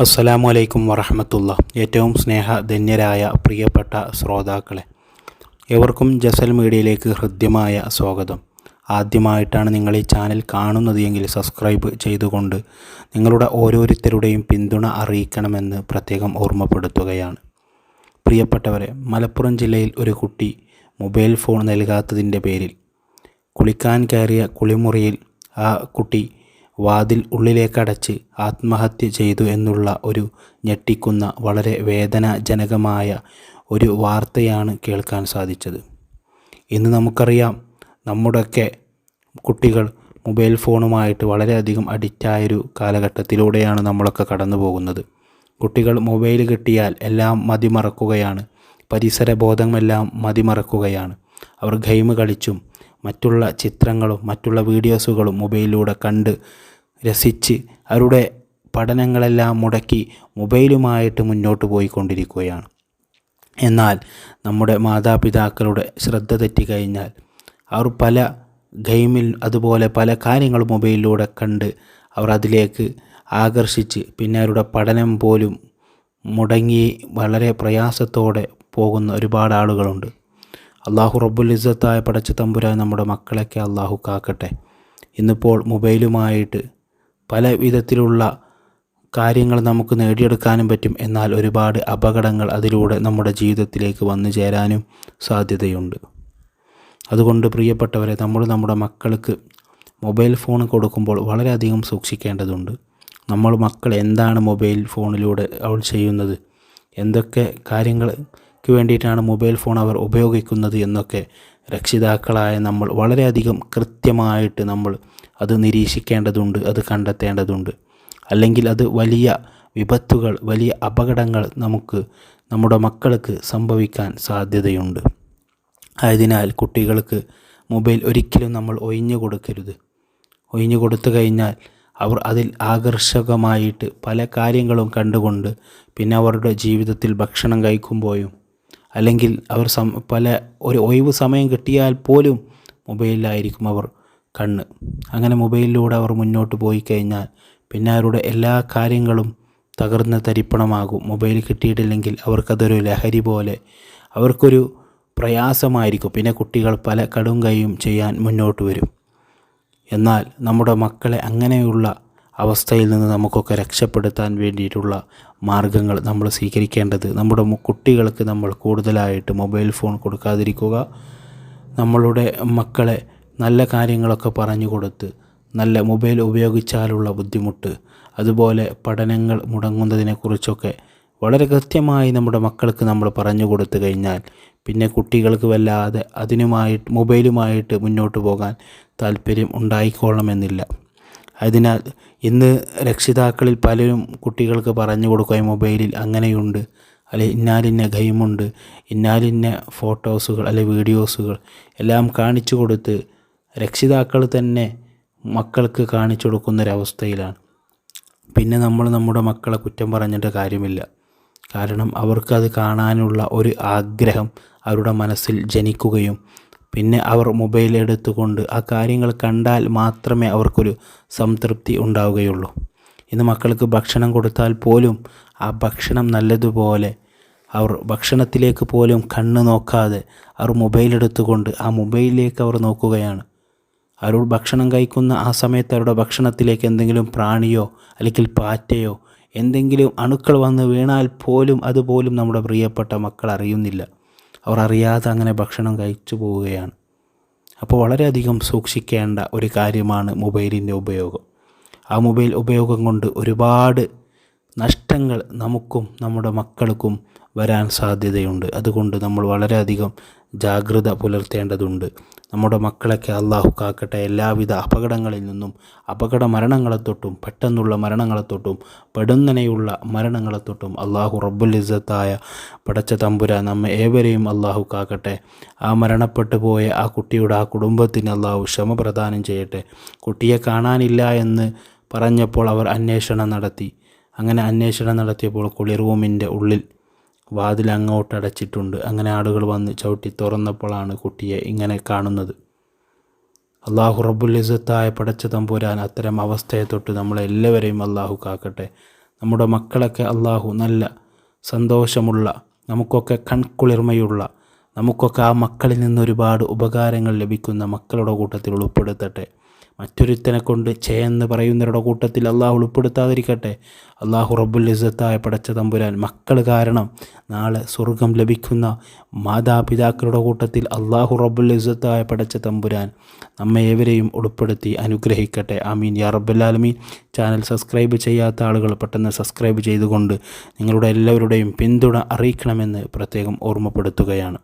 അസ്സലാമു അലൈക്കും വറഹമത്തുള്ള. ഏറ്റവും സ്നേഹധന്യരായ പ്രിയപ്പെട്ട ശ്രോതാക്കളെ എവർക്കും ജസൽ മീഡിയയിലേക്ക് ഹൃദ്യമായ സ്വാഗതം. ആദ്യമായിട്ടാണ് നിങ്ങൾ ഈ ചാനൽ കാണുന്നത് എങ്കിൽ സബ്സ്ക്രൈബ് ചെയ്തുകൊണ്ട് നിങ്ങളുടെ ഓരോരുത്തരുടെയും പിന്തുണ അറിയിക്കണമെന്ന് പ്രത്യേകം ഓർമ്മപ്പെടുത്തുകയാണ്. പ്രിയപ്പെട്ടവരെ മലപ്പുറം ജില്ലയിൽ ഒരു കുട്ടി മൊബൈൽ ഫോൺ നൽകാത്തതിന്റെ പേരിൽ കുളിക്കാൻ കയറിയ കുളിമുറിയിൽ ആ കുട്ടി വാതിൽ ഉള്ളിലേക്കടച്ച് ആത്മഹത്യ ചെയ്തു എന്നുള്ള ഒരു ഞെട്ടിക്കുന്ന വളരെ വേദനാജനകമായ ഒരു വാർത്തയാണ് കേൾക്കാൻ സാധിച്ചത്. ഇന്ന് നമുക്കറിയാം നമ്മുടെയൊക്കെ കുട്ടികൾ മൊബൈൽ ഫോണുമായിട്ട് വളരെയധികം അഡിക്റ്റായൊരു കാലഘട്ടത്തിലൂടെയാണ് നമ്മളൊക്കെ കടന്നു പോകുന്നത് കുട്ടികൾ മൊബൈൽ കിട്ടിയാൽ എല്ലാം മതിമറക്കുകയാണ്. പരിസരബോധമെല്ലാം മതിമറക്കുകയാണ്. അവർ ഗെയിം കളിച്ചും മറ്റുള്ള ചിത്രങ്ങളും മറ്റുള്ള വീഡിയോസുകളും മൊബൈലിലൂടെ കണ്ട് രസിച്ച് അവരുടെ പഠനങ്ങളെല്ലാം മുടക്കി മൊബൈലുമായിട്ട് മുന്നോട്ട് പോയിക്കൊണ്ടിരിക്കുകയാണ്. എന്നാൽ നമ്മുടെ മാതാപിതാക്കളുടെ ശ്രദ്ധ തെറ്റിക്കഴിഞ്ഞാൽ അവർ പല ഗെയിമിൽ അതുപോലെ പല കാര്യങ്ങളും മൊബൈലിലൂടെ കണ്ട് അവർ അതിലേക്ക് ആകർഷിച്ച് പിന്നെ അവരുടെ പഠനം പോലും മുടങ്ങി വളരെ പ്രയാസത്തോടെ പോകുന്ന ഒരുപാട് ആളുകളുണ്ട്. അള്ളാഹു റബ്ബുൽ ഇസ്സത്തായ പടച്ച തമ്പുരാൻ നമ്മുടെ മക്കളൊക്കെ അള്ളാഹു കാക്കട്ടെ. ഇന്നിപ്പോൾ മൊബൈലുമായിട്ട് പല വിധത്തിലുള്ള കാര്യങ്ങൾ നമുക്ക് നേടിയെടുക്കാനും പറ്റും. എന്നാൽ ഒരുപാട് അപകടങ്ങൾ അതിലൂടെ നമ്മുടെ ജീവിതത്തിലേക്ക് വന്നു ചേരാനും സാധ്യതയുണ്ട്. അതുകൊണ്ട് പ്രിയപ്പെട്ടവരെ നമ്മൾ നമ്മുടെ മക്കൾക്ക് മൊബൈൽ ഫോൺ കൊടുക്കുമ്പോൾ വളരെയധികം സൂക്ഷിക്കേണ്ടതുണ്ട്. നമ്മൾ മക്കൾ എന്താണ് മൊബൈൽ ഫോണിലൂടെ അവൾ ചെയ്യുന്നത്? എന്തൊക്കെ കാര്യങ്ങൾക്ക് വേണ്ടിയിട്ടാണ് മൊബൈൽ ഫോൺ അവർ ഉപയോഗിക്കുന്നത് എന്നൊക്കെ രക്ഷിതാക്കളായ നമ്മൾ വളരെയധികം കൃത്യമായിട്ട് നമ്മൾ അത് നിരീക്ഷിക്കേണ്ടതുണ്ട് അത് കണ്ടെത്തേണ്ടതുണ്ട്. അല്ലെങ്കിൽ അത് വലിയ വിപത്തുകൾ വലിയ അപകടങ്ങൾ നമുക്ക് നമ്മുടെ മക്കൾക്ക് സംഭവിക്കാൻ സാധ്യതയുണ്ട്. ആയതിനാൽ കുട്ടികൾക്ക് മൊബൈൽ ഒരിക്കലും നമ്മൾ ഒഴിഞ്ഞു കൊടുക്കരുത്. ഒഴിഞ്ഞു കൊടുത്തു കഴിഞ്ഞാൽ അവർ അതിൽ ആകർഷകമായിട്ട് പല കാര്യങ്ങളും കണ്ടുകൊണ്ട് പിന്നെ അവരുടെ ജീവിതത്തിൽ ഭക്ഷണം കഴിക്കുമ്പോഴും അല്ലെങ്കിൽ അവർ സം പല ഒരു ഒഴിവ് സമയം കിട്ടിയാൽ പോലും മൊബൈലിലായിരിക്കും അവർ കണ്ണ്. അങ്ങനെ മൊബൈലിലൂടെ അവർ മുന്നോട്ട് പോയി കഴിഞ്ഞാൽ പിന്നെ അവരുടെ എല്ലാ കാര്യങ്ങളും തകർന്ന് തരിപ്പണമാകും. മൊബൈൽ കിട്ടിയിട്ടില്ലെങ്കിൽ അവർക്കതൊരു ലഹരി പോലെ അവർക്കൊരു പ്രയാസമായിരിക്കും. പിന്നെ കുട്ടികൾ പല കടും കൈയും ചെയ്യാൻ മുന്നോട്ട് വരും. എന്നാൽ നമ്മുടെ മക്കളെ അങ്ങനെയുള്ള അവസ്ഥയിൽ നിന്ന് നമുക്കൊക്കെ രക്ഷപ്പെടുത്താൻ വേണ്ടിയിട്ടുള്ള മാർഗങ്ങൾ നമ്മൾ സ്വീകരിക്കേണ്ടത്. നമ്മുടെ കുട്ടികൾക്ക് നമ്മൾ കൂടുതലായിട്ട് മൊബൈൽ ഫോൺ കൊടുക്കാതിരിക്കുക. നമ്മളുടെ മക്കളെ നല്ല കാര്യങ്ങളൊക്കെ പറഞ്ഞു കൊടുത്ത് നല്ല മൊബൈൽ ഉപയോഗിച്ചാലുള്ള ബുദ്ധിമുട്ട്. അതുപോലെ പഠനങ്ങൾ മുടങ്ങുന്നതിനെക്കുറിച്ചൊക്കെ വളരെ കൃത്യമായി നമ്മുടെ മക്കൾക്ക് നമ്മൾ പറഞ്ഞു കൊടുത്തു കഴിഞ്ഞാൽ പിന്നെ കുട്ടികൾക്ക് വല്ലാതെ അതിനുമായിട്ട് മൊബൈലുമായിട്ട് മുന്നോട്ട് പോകാൻ താല്പര്യം ഉണ്ടായിക്കൊള്ളണമെന്നില്ല അതിനാൽ ഇന്ന് രക്ഷിതാക്കളിൽ പലരും കുട്ടികൾക്ക് പറഞ്ഞു കൊടുക്കുക മൊബൈലിൽ അങ്ങനെയുണ്ട് അല്ലെ ഇന്നാലിന്ന ഗെയിമുണ്ട് ഇന്നാലിന്ന ഫോട്ടോസുകൾ അല്ലെ വീഡിയോസുകൾ എല്ലാം കാണിച്ചു കൊടുത്ത് രക്ഷിതാക്കൾ തന്നെ മക്കൾക്ക് കാണിച്ചു കൊടുക്കുന്നൊരവസ്ഥയിലാണ്. പിന്നെ നമ്മൾ നമ്മുടെ മക്കളെ കുറ്റം പറഞ്ഞിട്ട് കാര്യമില്ല. കാരണം അവർക്കത് കാണാനുള്ള ഒരു ആഗ്രഹം അവരുടെ മനസ്സിൽ ജനിക്കുകയും പിന്നെ അവർ മൊബൈൽ എടുത്തുകൊണ്ട് ആ കാര്യങ്ങൾ കണ്ടാൽ മാത്രമേ അവർക്കൊരു സംതൃപ്തി ഉണ്ടാവുകയുള്ളൂ. ഇന്ന് മക്കൾക്ക് ഭക്ഷണം കൊടുത്താൽ പോലും ആ ഭക്ഷണം നല്ലതുപോലെ അവർ ഭക്ഷണത്തിലേക്ക് പോലും കണ്ണ് നോക്കാതെ അവർ മൊബൈൽ എടുത്തുകൊണ്ട് ആ മൊബൈലിലേക്ക് അവർ നോക്കുകയാണ്. അവർ ഭക്ഷണം കഴിക്കുന്ന ആ സമയത്ത് അവരുടെ ഭക്ഷണത്തിലേക്ക് എന്തെങ്കിലും പ്രാണിയോ അല്ലെങ്കിൽ പാറ്റയോ എന്തെങ്കിലും അണുക്കൾ വന്ന് വീണാൽ പോലും അതുപോലും നമ്മുടെ പ്രിയപ്പെട്ട മക്കൾ അറിയുന്നില്ല. അവർ അറിയാതെ അങ്ങനെ ഭക്ഷണം കഴിച്ചു പോവുകയാണ്. അപ്പോൾ വളരെയധികം സൂക്ഷിക്കേണ്ട ഒരു കാര്യമാണ് മൊബൈലിന്റെ ഉപയോഗം. ആ മൊബൈൽ ഉപയോഗം കൊണ്ട് ഒരുപാട് നഷ്ടങ്ങൾ നമുക്കും നമ്മുടെ മക്കൾക്കും വരാൻ സാധ്യതയുണ്ട്. അതുകൊണ്ട് നമ്മൾ വളരെയധികം ജാഗ്രത പുലർത്തേണ്ടതുണ്ട്. നമ്മുടെ മക്കളൊക്കെ അള്ളാഹു കാക്കട്ടെ എല്ലാവിധ അപകടങ്ങളിൽ നിന്നും അപകട മരണങ്ങളെ തൊട്ടും പെട്ടെന്നുള്ള മരണങ്ങളെ തൊട്ടും പെടുന്നനെയുള്ള മരണങ്ങളെ തൊട്ടും അള്ളാഹു റബ്ബുൽ ഇസ്സത്തായ പടച്ച തമ്പുര നമ്മെ ഏവരെയും അള്ളാഹു കാക്കട്ടെ. ആ മരണപ്പെട്ടു പോയ ആ കുട്ടിയുടെ ആ കുടുംബത്തിന് അള്ളാഹു ക്ഷമ പ്രദാനം ചെയ്യട്ടെ. കുട്ടിയെ കാണാനില്ല എന്ന് പറഞ്ഞപ്പോൾ അവർ അന്വേഷണം നടത്തി. അങ്ങനെ അന്വേഷണം നടത്തിയപ്പോൾ കുളിറൂമിന്റെ ഉള്ളിൽ വാതിൽ അങ്ങോട്ട് അടച്ചിട്ടുണ്ട്. അങ്ങനെ ആളുകൾ വന്ന് ചവിട്ടി തുറന്നപ്പോഴാണ് കുട്ടിയെ ഇങ്ങനെ കാണുന്നത്. അള്ളാഹു റബ്ബുൽ ഇസത്തായ പടച്ച തമ്പുരാൻ അത്തരം അവസ്ഥയെ തൊട്ട് നമ്മളെല്ലാവരെയും അള്ളാഹു കാക്കട്ടെ. നമ്മുടെ മക്കളൊക്കെ അള്ളാഹു നല്ല സന്തോഷമുള്ള നമുക്കൊക്കെ കൺകുളിർമയുള്ള നമുക്കൊക്കെ ആ മക്കളിൽ നിന്ന് ഒരുപാട് ഉപകാരങ്ങൾ ലഭിക്കുന്ന മക്കളുടെ കൂട്ടത്തിൽ ഉൾപ്പെടുത്തട്ടെ. മറ്റൊരുത്തനെ കൊണ്ട് ചേയെന്ന് പറയുന്നവരുടെ കൂട്ടത്തിൽ അള്ളാഹു ഉൾപ്പെടുത്താതിരിക്കട്ടെ. അള്ളാഹു റബ്ബുൽ ഇസ്സത്തായ പടച്ച തമ്പുരാൻ മക്കൾ കാരണം നാളെ സ്വർഗം ലഭിക്കുന്ന മാതാപിതാക്കളുടെ കൂട്ടത്തിൽ അള്ളാഹു റബ്ബുൽ ഇസ്സത്തായ പടച്ച തമ്പുരാൻ നമ്മെ ഏവരെയും ഉൾപ്പെടുത്തി അനുഗ്രഹിക്കട്ടെ. ആമീൻ. യാ റബ്ബുല്ലാലമീൻ ചാനൽ സബ്സ്ക്രൈബ് ചെയ്യാത്ത ആളുകൾ പെട്ടെന്ന് സബ്സ്ക്രൈബ് ചെയ്തുകൊണ്ട് നിങ്ങളുടെ എല്ലാവരുടെയും പിന്തുണ അറിയിക്കണമെന്ന് പ്രത്യേകം ഓർമ്മപ്പെടുത്തുകയാണ്.